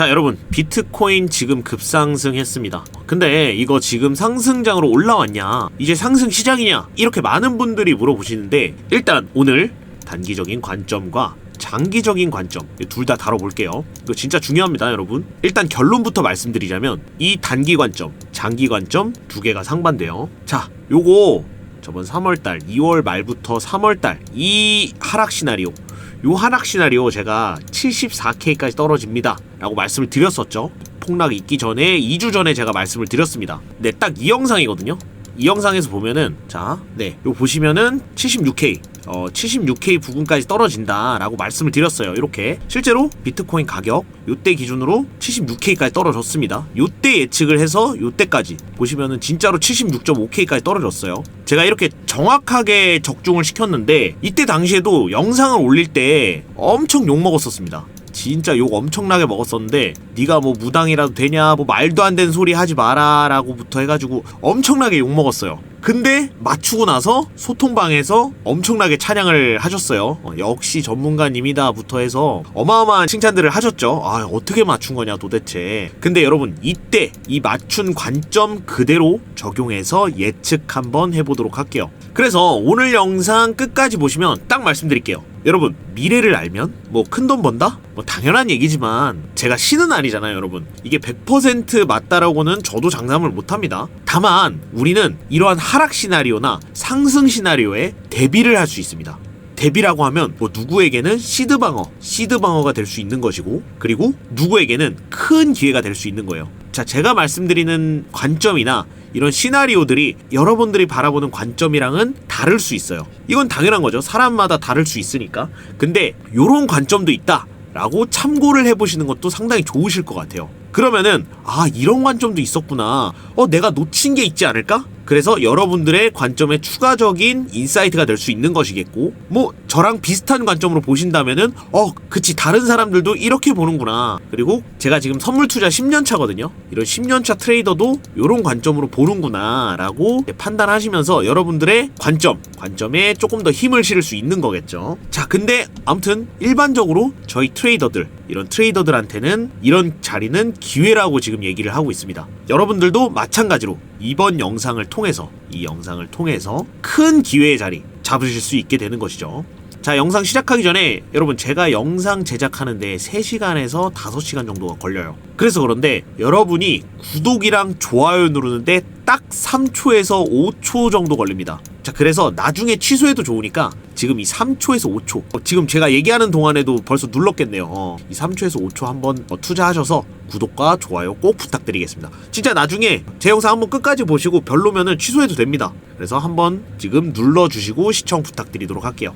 자 여러분 비트코인 지금 급상승했습니다. 근데 이거 지금 상승장으로 올라왔냐? 이제 상승 시작이냐? 이렇게 많은 분들이 물어보시는데 일단 오늘 단기적인 관점과 장기적인 관점 둘 다 다뤄볼게요. 이거 진짜 중요합니다 여러분. 일단 결론부터 말씀드리자면 이 단기 관점 장기 관점 두 개가 상반돼요. 자 요거 저번 3월달 2월 말부터 3월달 이 하락 시나리오 요 하락 시나리오 제가 74K까지 떨어집니다. 라고 말씀을 드렸었죠. 폭락이 있기 전에 2주 전에 제가 말씀을 드렸습니다. 네 딱 이 영상이거든요. 이 영상에서 보면은 자 네 요 보시면은 76K 어 76K 부근까지 떨어진다라고 말씀을 드렸어요. 이렇게. 실제로 비트코인 가격 요때 기준으로 76K까지 떨어졌습니다. 요때 예측을 해서 요때까지. 보시면은 진짜로 76.5K까지 떨어졌어요. 제가 이렇게 정확하게 적중을 시켰는데 이때 당시에도 영상을 올릴 때 엄청 욕 먹었었습니다. 진짜 욕 엄청나게 먹었었는데 네가 뭐 무당이라도 되냐 뭐 말도 안 되는 소리 하지 마라라고부터 해가지고 엄청나게 욕 먹었어요. 근데 맞추고 나서 소통방에서 엄청나게 찬양을 하셨어요. 어, 역시 전문가님이다부터 해서 어마어마한 칭찬들을 하셨죠. 아 어떻게 맞춘 거냐 도대체. 근데 여러분 이때 이 맞춘 관점 그대로 적용해서 예측 한번 해보도록 할게요. 그래서 오늘 영상 끝까지 보시면 딱 말씀드릴게요. 여러분 미래를 알면 뭐 큰 돈 번다? 뭐 당연한 얘기지만 제가 신은 아니잖아요 여러분 이게 100% 맞다라고는 저도 장담을 못합니다 다만 우리는 이러한 하락 시나리오나 상승 시나리오에 대비를 할 수 있습니다 대비라고 하면 뭐 누구에게는 시드 방어, 시드 방어가 될 수 있는 것이고 그리고 누구에게는 큰 기회가 될 수 있는 거예요. 자, 제가 말씀드리는 관점이나 이런 시나리오들이 여러분들이 바라보는 관점이랑은 다를 수 있어요. 이건 당연한 거죠. 사람마다 다를 수 있으니까. 근데 요런 관점도 있다. 라고 참고를 해보시는 것도 상당히 좋으실 것 같아요. 그러면은, 아, 이런 관점도 있었구나. 어, 내가 놓친 게 있지 않을까? 그래서 여러분들의 관점에 추가적인 인사이트가 될 수 있는 것이겠고, 뭐, 저랑 비슷한 관점으로 보신다면은, 어, 그치, 다른 사람들도 이렇게 보는구나. 그리고 제가 지금 선물 투자 10년 차거든요. 이런 10년 차 트레이더도 이런 관점으로 보는구나. 라고 판단하시면서 여러분들의 관점, 관점에 조금 더 힘을 실을 수 있는 거겠죠. 자, 근데 아무튼 일반적으로 저희 트레이더들, 이런 트레이더들한테는 이런 자리는 기회라고 지금 얘기를 하고 있습니다. 여러분들도 마찬가지로 이번 영상을 통해서 이 영상을 통해서 큰 기회의 자리 잡으실 수 있게 되는 것이죠. 자, 영상 시작하기 전에 여러분 제가 영상 제작하는데 3시간에서 5시간 정도가 걸려요. 그래서 그런데 여러분이 구독이랑 좋아요 누르는데 딱 3초에서 5초 정도 걸립니다. 자, 그래서 나중에 취소해도 좋으니까 지금 이 3초에서 5초. 어, 지금 제가 얘기하는 동안에도 벌써 눌렀겠네요. 어, 이 3초에서 5초 한번 어, 투자하셔서 구독과 좋아요 꼭 부탁드리겠습니다. 진짜 나중에 제 영상 한번 끝까지 보시고 별로면은 취소해도 됩니다. 그래서 한번 지금 눌러주시고 시청 부탁드리도록 할게요.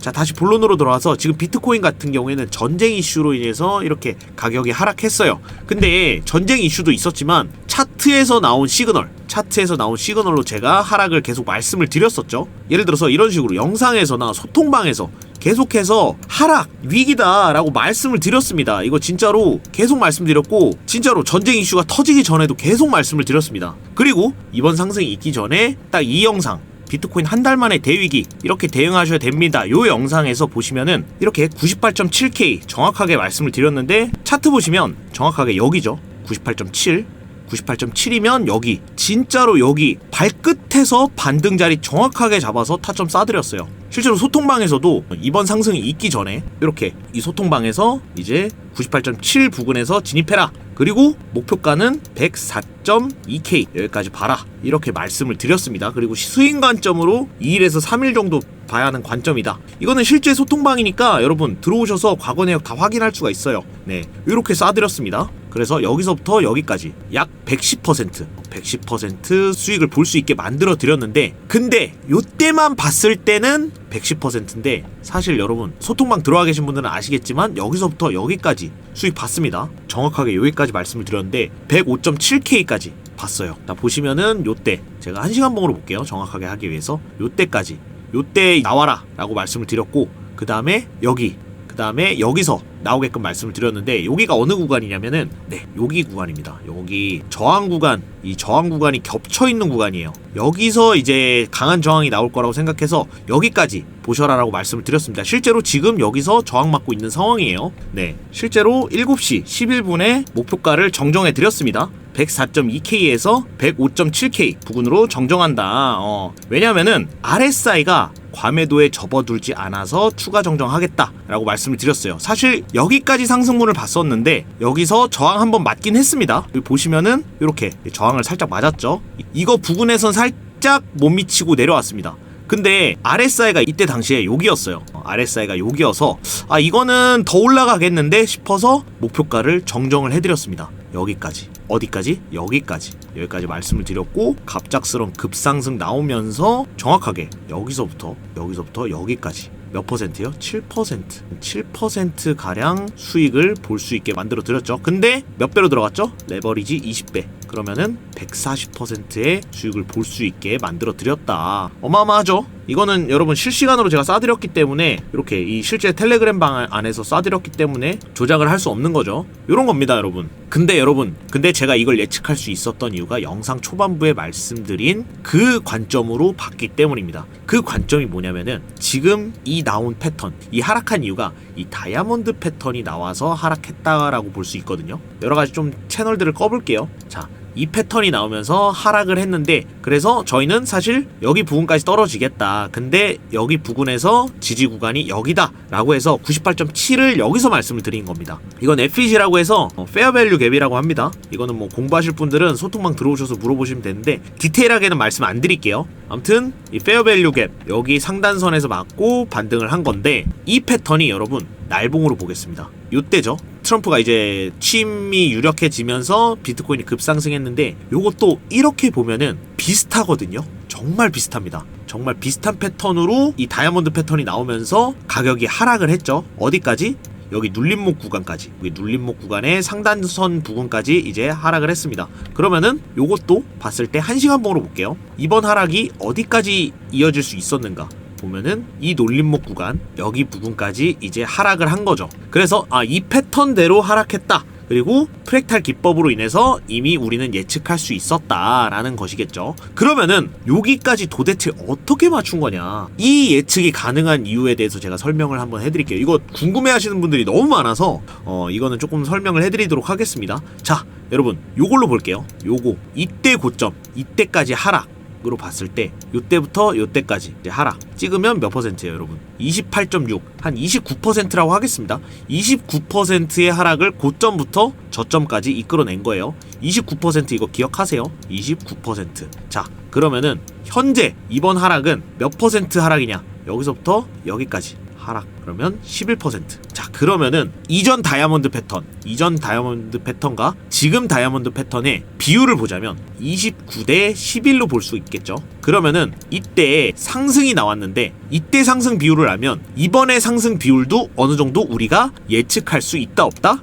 자 다시 본론으로 돌아와서 지금 비트코인 같은 경우에는 전쟁 이슈로 인해서 이렇게 가격이 하락했어요. 근데 전쟁 이슈도 있었지만 차트에서 나온 시그널, 차트에서 나온 시그널로 제가 하락을 계속 말씀을 드렸었죠. 예를 들어서 이런 식으로 영상에서나 소통방에서 계속해서 하락 위기다라고 말씀을 드렸습니다. 이거 진짜로 계속 말씀드렸고 진짜로 전쟁 이슈가 터지기 전에도 계속 말씀을 드렸습니다. 그리고 이번 상승이 있기 전에 딱 이 영상 비트코인 한 달 만에 대위기 이렇게 대응하셔야 됩니다. 요 영상에서 보시면은 이렇게 98.7K 정확하게 말씀을 드렸는데 차트 보시면 정확하게 여기죠. 98.7 98.7이면 여기 진짜로 여기 발끝에서 반등 자리 정확하게 잡아서 타점 쏴드렸어요. 실제로 소통방에서도 이번 상승이 있기 전에 이렇게 이 소통방에서 이제 98.7 부근에서 진입해라. 그리고 목표가는 104.2K 여기까지 봐라 이렇게 말씀을 드렸습니다. 그리고 수익 관점으로 2일에서 3일 정도 봐야 하는 관점이다. 이거는 실제 소통방이니까 여러분 들어오셔서 과거 내역 다 확인할 수가 있어요. 네, 이렇게 쏴드렸습니다. 그래서 여기서부터 여기까지 약 110% 110% 수익을 볼 수 있게 만들어 드렸는데 근데 요때만 봤을 때는 110%인데 사실 여러분 소통방 들어와 계신 분들은 아시겠지만 여기서부터 여기까지 수익 봤습니다. 정확하게 여기까지 말씀을 드렸는데 105.7K까지 봤어요. 자 보시면은 요때 제가 1시간 봉으로 볼게요. 정확하게 하기 위해서 요때까지 요때 나와라 라고 말씀을 드렸고 그 다음에 여기 그 다음에 여기서 나오게끔 말씀을 드렸는데 여기가 어느 구간이냐면은 네 여기 구간입니다. 여기 저항 구간 이 저항 구간이 겹쳐 있는 구간이에요. 여기서 이제 강한 저항이 나올 거라고 생각해서 여기까지 보셔라라고 말씀을 드렸습니다. 실제로 지금 여기서 저항 맞고 있는 상황이에요. 네 실제로 7시 11분에 목표가를 정정해 드렸습니다 104.2K에서 105.7K 부근으로 정정한다. 어, 왜냐면은 RSI가 과매도에 접어들지 않아서 추가 정정하겠다라고 말씀을 드렸어요. 사실 여기까지 상승분을 봤었는데 여기서 저항 한번 맞긴 했습니다. 여기 보시면은 이렇게 저항을 살짝 맞았죠. 이- 이거 부근에선 살짝 못 미치고 내려왔습니다. 근데 RSI가 이때 당시에 여기였어요. 어, RSI가 여기여서 아 이거는 더 올라가겠는데 싶어서 목표가를 정정을 해드렸습니다. 여기까지 어디까지? 여기까지 여기까지 말씀을 드렸고 갑작스런 급상승 나오면서 정확하게 여기서부터 여기서부터 여기까지 몇 퍼센트요? 7% 7% 가량 수익을 볼 수 있게 만들어 드렸죠. 근데 몇 배로 들어갔죠? 레버리지 20배. 그러면은 140%의 수익을 볼 수 있게 만들어 드렸다. 어마어마하죠? 이거는 여러분 실시간으로 제가 쏴드렸기 때문에 이렇게 이 실제 텔레그램 방 안에서 쏴드렸기 때문에 조작을 할 수 없는 거죠. 이런 겁니다, 여러분. 근데 여러분, 근데 제가 이걸 예측할 수 있었던 이유가 영상 초반부에 말씀드린 그 관점으로 봤기 때문입니다. 그 관점이 뭐냐면은 지금 이 나온 패턴, 이 하락한 이유가 이 다이아몬드 패턴이 나와서 하락했다라고 볼 수 있거든요. 여러 가지 좀 채널들을 꺼볼게요. 자, 이 패턴이 나오면서 하락을 했는데 그래서 저희는 사실 여기 부근까지 떨어지겠다. 근데 여기 부근에서 지지 구간이 여기다 라고 해서 98.7을 여기서 말씀을 드린 겁니다. 이건 FEG라고 해서 페어밸류 갭이라고 합니다. 이거는 뭐 공부하실 분들은 소통방 들어오셔서 물어보시면 되는데 디테일하게는 말씀 안 드릴게요. 아무튼 이 페어밸류 갭 여기 상단선에서 맞고 반등을 한 건데 이 패턴이 여러분 날봉으로 보겠습니다. 요때죠. 트럼프가 이제 취임이 유력해지면서 비트코인이 급상승했는데 요것도 이렇게 보면은 비슷하거든요. 정말 비슷합니다. 정말 비슷한 패턴으로 이 다이아몬드 패턴이 나오면서 가격이 하락을 했죠. 어디까지? 여기 눌림목 구간까지 여기 눌림목 구간의 상단선 부근까지 이제 하락을 했습니다 그러면은 요것도 봤을 때 한시간 봉으로 볼게요 이번 하락이 어디까지 이어질 수 있었는가 보면은 이 놀림목 구간 여기 부분까지 이제 하락을 한 거죠 그래서 아 이 패턴대로 하락했다 그리고 프랙탈 기법으로 인해서 이미 우리는 예측할 수 있었다라는 것이겠죠. 그러면은 여기까지 도대체 어떻게 맞춘 거냐? 이 예측이 가능한 이유에 대해서 제가 설명을 한번 해드릴게요. 이거 궁금해하시는 분들이 너무 많아서 어 이거는 조금 설명을 해드리도록 하겠습니다. 자, 여러분 요걸로 볼게요. 요거 이때 고점, 이때까지 하락. 으로 봤을 때 요때부터 요때까지 이제 하락 찍으면 몇 퍼센트예요 여러분? 28.6 한 29%라고 하겠습니다. 29%의 하락을 고점부터 저점까지 이끌어낸 거예요. 29% 이거 기억하세요? 29%자 그러면은 현재 이번 하락은 몇 퍼센트 하락이냐? 여기서부터 여기까지 하락. 그러면 11%자 그러면은 이전 다이아몬드 패턴 이전 다이아몬드 패턴과 지금 다이아몬드 패턴의 비율을 보자면 29대 11로 볼 수 있겠죠? 그러면은 이때 상승이 나왔는데 이때 상승 비율을 알면 이번에 상승 비율도 어느 정도 우리가 예측할 수 있다 없다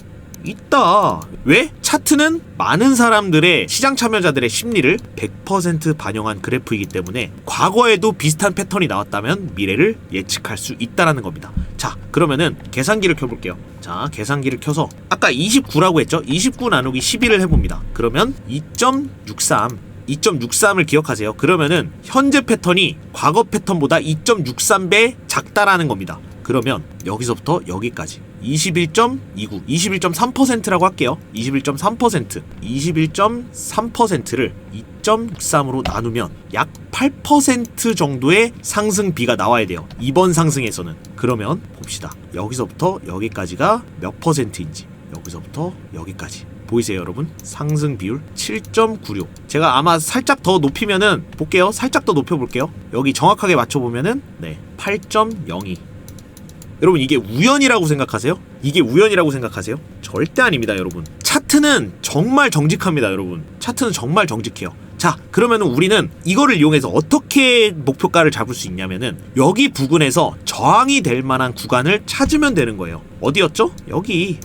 있다. 왜? 차트는 많은 사람들의 시장 참여자들의 심리를 100% 반영한 그래프이기 때문에 과거에도 비슷한 패턴이 나왔다면 미래를 예측할 수 있다라는 겁니다. 자, 그러면은 계산기를 켜볼게요. 자, 계산기를 켜서 아까 29라고 했죠? 29 나누기 11을 해봅니다. 그러면 2.63 2.63을 기억하세요. 그러면은 현재 패턴이 과거 패턴보다 2.63배 작다라는 겁니다. 그러면 여기서부터 여기까지 21.29, 21.3%라고 할게요. 21.3%, 21.3%를 2.63으로 나누면 약 8% 정도의 상승비가 나와야 돼요. 이번 상승에서는. 그러면 봅시다. 여기서부터 여기까지가 몇 퍼센트인지. 여기서부터 여기까지. 보이세요, 여러분? 상승 비율 7.96. 제가 아마 살짝 더 높이면은 볼게요. 살짝 더 높여 볼게요. 여기 정확하게 맞춰 보면은 네, 8.02. 여러분 이게 우연이라고 생각하세요? 이게 우연이라고 생각하세요? 절대 아닙니다, 여러분. 차트는 정말 정직합니다, 여러분. 차트는 정말 정직해요. 자, 그러면은 우리는 이거를 이용해서 어떻게 목표가를 잡을 수 있냐면은 여기 부근에서 저항이 될 만한 구간을 찾으면 되는 거예요. 어디였죠? 여기.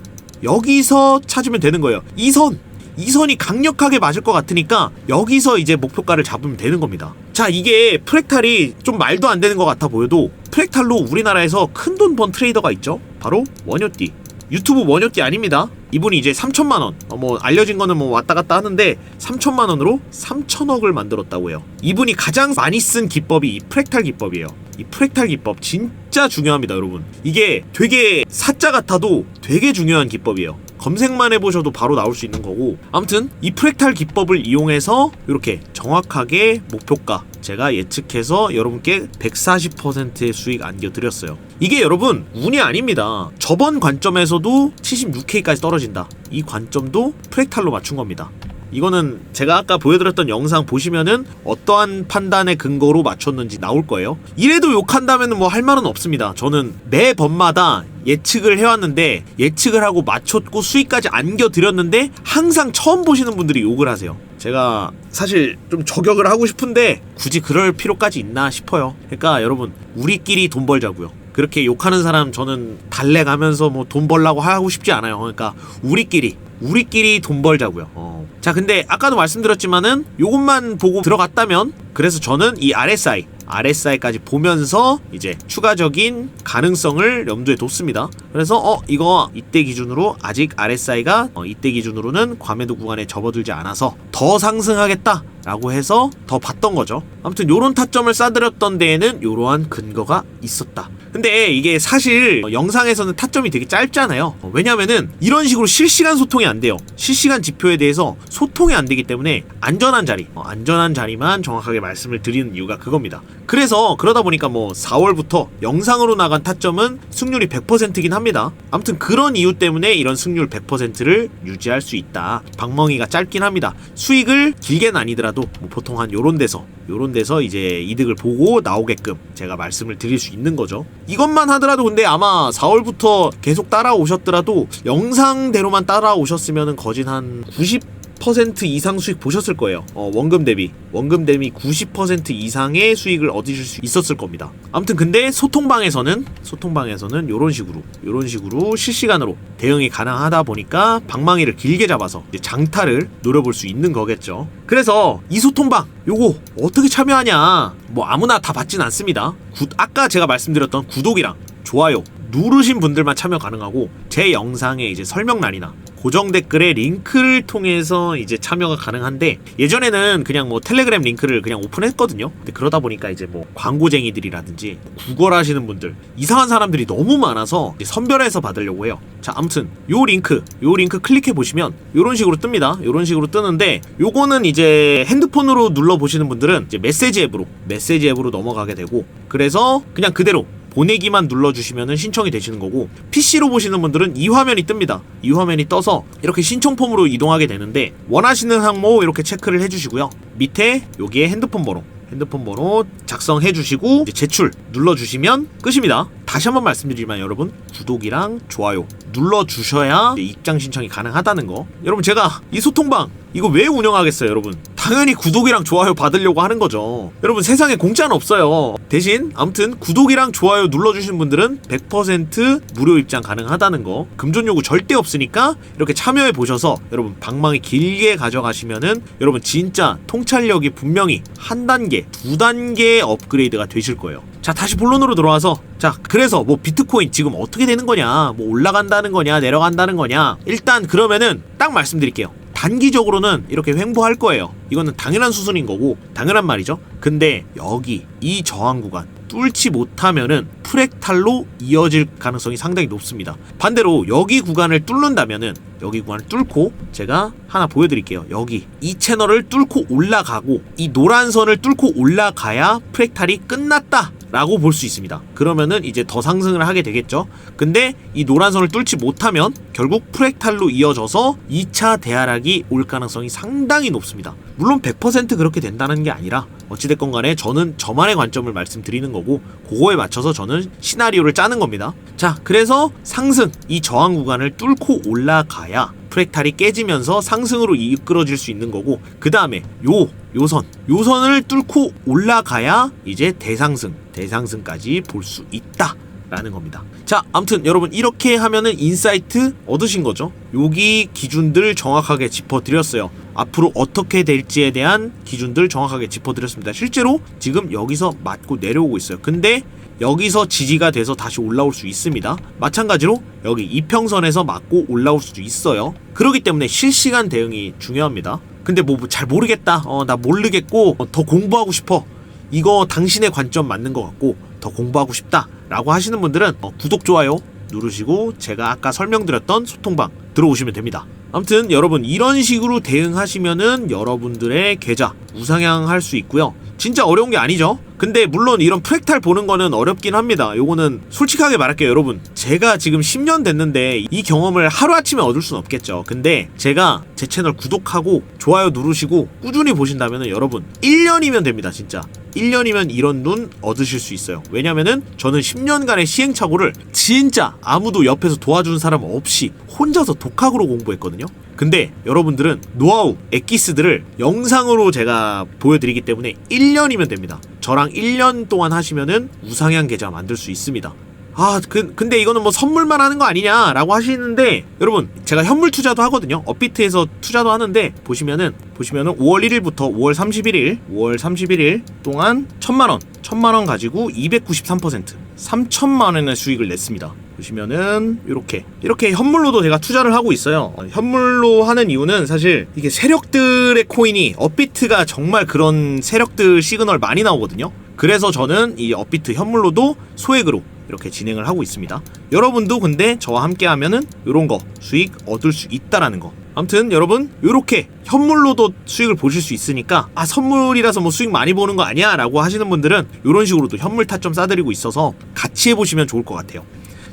여기서 찾으면 되는 거예요. 이 선. 이 선이 강력하게 맞을 것 같으니까 여기서 이제 목표가를 잡으면 되는 겁니다. 자, 이게 프랙탈이 좀 말도 안 되는 것 같아 보여도 프랙탈로 우리나라에서 큰 돈 번 트레이더가 있죠. 바로 원효띠. 유튜브 원혁기 아닙니다. 이분이 이제 3천만 원, 어, 뭐 알려진 거는 뭐 왔다 갔다 하는데 3천만 원으로 3천억을 만들었다고 해요. 이분이 가장 많이 쓴 기법이 이 프랙탈 기법이에요. 이 프랙탈 기법 진짜 중요합니다, 여러분. 이게 되게 사자 같아도 되게 중요한 기법이에요. 검색만 해보셔도 바로 나올 수 있는 거고 아무튼 이 프랙탈 기법을 이용해서 이렇게 정확하게 목표가 제가 예측해서 여러분께 140%의 수익 안겨드렸어요. 이게 여러분 운이 아닙니다. 저번 관점에서도 76K까지 떨어진다. 이 관점도 프랙탈로 맞춘 겁니다 이거는 제가 아까 보여드렸던 영상 보시면은 어떠한 판단의 근거로 맞췄는지 나올 거예요. 이래도 욕한다면 뭐할 말은 없습니다. 저는 매 번마다 예측을 해왔는데 예측을 하고 맞췄고 수익까지 안겨드렸는데 항상 처음 보시는 분들이 욕을 하세요. 제가 사실 좀 저격을 하고 싶은데 굳이 그럴 필요까지 있나 싶어요. 그러니까 여러분 우리끼리 돈 벌자고요. 그렇게 욕하는 사람 저는 달래 가면서 뭐 돈 벌라고 하고 싶지 않아요. 그러니까 우리끼리 우리끼리 돈 벌자고요. 어. 자, 근데 아까도 말씀드렸지만은 요것만 보고 들어갔다면 그래서 저는 이 RSI RSI까지 보면서 이제 추가적인 가능성을 염두에 뒀습니다. 그래서 어 이거 이때 기준으로 아직 RSI가 어, 이때 기준으로는 과매도 구간에 접어들지 않아서 더 상승하겠다 라고 해서 더 봤던 거죠. 아무튼 요런 타점을 싸들였던 데에는 요러한 근거가 있었다. 근데 이게 사실 어, 영상에서는 타점이 되게 짧잖아요. 어, 왜냐면은 이런 식으로 실시간 소통이 안 돼요. 실시간 지표에 대해서 소통이 안 되기 때문에 안전한 자리, 어, 안전한 자리만 정확하게 말씀을 드리는 이유가 그겁니다. 그래서 그러다 보니까 뭐 4월부터 영상으로 나간 타점은 승률이 100%긴 합니다. 아무튼 그런 이유 때문에 이런 승률 100%를 유지할 수 있다. 방멍이가 짧긴 합니다. 수익을 길게는 아니더라도 뭐 보통 한 요런 데서 요런 데서 이제 이득을 보고 나오게끔 제가 말씀을 드릴 수 있는 거죠. 이것만 하더라도 근데 아마 4월부터 계속 따라오셨더라도 영상대로만 따라오셨으면은 거진 한 90. 90% 이상 수익 보셨을 거예요. 어, 원금 대비. 원금 대비 90% 이상의 수익을 얻으실 수 있었을 겁니다. 아무튼 근데 소통방에서는 소통방에서는 요런 식으로 요런 식으로 실시간으로 대응이 가능하다 보니까 방망이를 길게 잡아서 장타를 노려볼 수 있는 거겠죠. 그래서 이 소통방 요거 어떻게 참여하냐? 뭐 아무나 다 받진 않습니다. 구, 아까 제가 말씀드렸던 구독이랑 좋아요 누르신 분들만 참여 가능하고 제 영상의 이제 설명란이나 고정 댓글에 링크를 통해서 이제 참여가 가능한데 예전에는 그냥 뭐 텔레그램 링크를 그냥 오픈했거든요. 근데 그러다 보니까 이제 뭐 광고쟁이들이라든지 구걸 하시는 분들 이상한 사람들이 너무 많아서 선별해서 받으려고 해요. 자, 아무튼 요 링크, 요 링크 클릭해 보시면 요런 식으로 뜹니다. 요런 식으로 뜨는데 요거는 이제 핸드폰으로 눌러 보시는 분들은 이제 메시지 앱으로 메시지 앱으로 넘어가게 되고 그래서 그냥 그대로 보내기만 눌러주시면 신청이 되시는 거고 PC로 보시는 분들은 이 화면이 뜹니다. 이 화면이 떠서 이렇게 신청 폼으로 이동하게 되는데 원하시는 항목 이렇게 체크를 해주시고요. 밑에 여기에 핸드폰 번호 핸드폰 번호 작성해 주시고 제출 눌러 주시면 끝입니다. 다시 한번 말씀드리지만 여러분 구독이랑 좋아요 눌러 주셔야 입장 신청이 가능하다는 거. 여러분 제가 이 소통방 이거 왜 운영하겠어요, 여러분? 당연히 구독이랑 좋아요 받으려고 하는 거죠. 여러분 세상에 공짜는 없어요. 대신 아무튼 구독이랑 좋아요 눌러주신 분들은 100% 무료 입장 가능하다는 거. 금전 요구 절대 없으니까 이렇게 참여해 보셔서 여러분 방망이 길게 가져가시면은 여러분 진짜 통찰력이 분명히 한 단계, 두 단계 업그레이드가 되실 거예요. 자 다시 본론으로 돌아와서 자 그래서 뭐 비트코인 지금 어떻게 되는 거냐 뭐 올라간다는 거냐 내려간다는 거냐 일단 그러면은 딱 말씀드릴게요 단기적으로는 이렇게 횡보할 거예요. 이거는 당연한 수순인 거고 당연한 말이죠. 근데 여기 이 저항 구간 뚫지 못하면은 프랙탈로 이어질 가능성이 상당히 높습니다. 반대로 여기 구간을 뚫는다면은 여기 구간을 뚫고 제가 하나 보여드릴게요. 여기 이 채널을 뚫고 올라가고 이 노란 선을 뚫고 올라가야 프랙탈이 끝났다. 라고 볼 수 있습니다. 그러면은 이제 더 상승을 하게 되겠죠. 근데 이 노란 선을 뚫지 못하면 결국 프랙탈로 이어져서 2차 대하락이 올 가능성이 상당히 높습니다. 물론 100% 그렇게 된다는 게 아니라 어찌됐건 간에 저는 저만의 관점을 말씀드리는 거고 그거에 맞춰서 저는 시나리오를 짜는 겁니다. 자, 그래서 상승 이 저항 구간을 뚫고 올라가야 프랙탈이 깨지면서 상승으로 이끌어질 수 있는 거고 그 다음에 요 요선 요선을 뚫고 올라가야 이제 대상승 대상승까지 볼 수 있다 라는 겁니다. 자, 아무튼 여러분 이렇게 하면은 인사이트 얻으신 거죠. 여기 기준들 정확하게 짚어드렸어요. 앞으로 어떻게 될지에 대한 기준들 정확하게 짚어드렸습니다. 실제로 지금 여기서 맞고 내려오고 있어요. 근데 여기서 지지가 돼서 다시 올라올 수 있습니다. 마찬가지로 여기 이평선에서 맞고 올라올 수도 있어요. 그렇기 때문에 실시간 대응이 중요합니다. 근데 뭐 잘 모르겠다. 어, 나 모르겠고 어, 더 공부하고 싶어. 이거 당신의 관점 맞는 것 같고 더 공부하고 싶다라고 하시는 분들은 어, 구독 좋아요 누르시고 제가 아까 설명드렸던 소통방 들어오시면 됩니다. 아무튼 여러분 이런 식으로 대응하시면은 여러분들의 계좌 우상향할 수 있고요. 진짜 어려운 게 아니죠. 근데 물론 이런 프랙탈 보는 거는 어렵긴 합니다. 요거는 솔직하게 말할게요, 여러분. 제가 지금 10년 됐는데 이 경험을 하루아침에 얻을 수는 없겠죠. 근데 제가 제 채널 구독하고 좋아요 누르시고 꾸준히 보신다면 여러분 1년이면 됩니다, 진짜. 1년이면 이런 눈 얻으실 수 있어요. 왜냐면은 저는 10년간의 시행착오를 진짜 아무도 옆에서 도와준 사람 없이 혼자서 독학으로 공부했거든요. 근데 여러분들은 노하우, 엑기스들을 영상으로 제가 보여드리기 때문에 1년이면 됩니다. 저랑 1년 동안 하시면은 우상향 계좌 만들 수 있습니다. 아, 그, 근데 이거는 뭐 선물만 하는 거 아니냐라고 하시는데 여러분 제가 현물 투자도 하거든요. 업비트에서 투자도 하는데 보시면은 보시면은 5월 1일부터 5월 31일, 5월 31일 동안 1000만 원, 1000만 원 가지고 293% 3천만 원의 수익을 냈습니다. 보시면은 이렇게 이렇게 현물로도 제가 투자를 하고 있어요. 어, 현물로 하는 이유는 사실 이게 세력들의 코인이 업비트가 정말 그런 세력들 시그널 많이 나오거든요. 그래서 저는 이 업비트 현물로도 소액으로 이렇게 진행을 하고 있습니다. 여러분도 근데 저와 함께 하면은 이런 거 수익 얻을 수 있다라는 거. 아무튼 여러분 이렇게 현물로도 수익을 보실 수 있으니까 아 선물이라서 뭐 수익 많이 보는 거 아니야라고 하시는 분들은 이런 식으로도 현물 타점 싸드리고 있어서 같이 해보시면 좋을 것 같아요.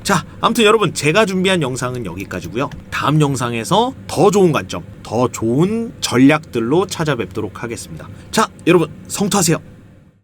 자, 아무튼 여러분 제가 준비한 영상은 여기까지고요. 다음 영상에서 더 좋은 관점, 더 좋은 전략들로 찾아뵙도록 하겠습니다. 자, 여러분 성투하세요.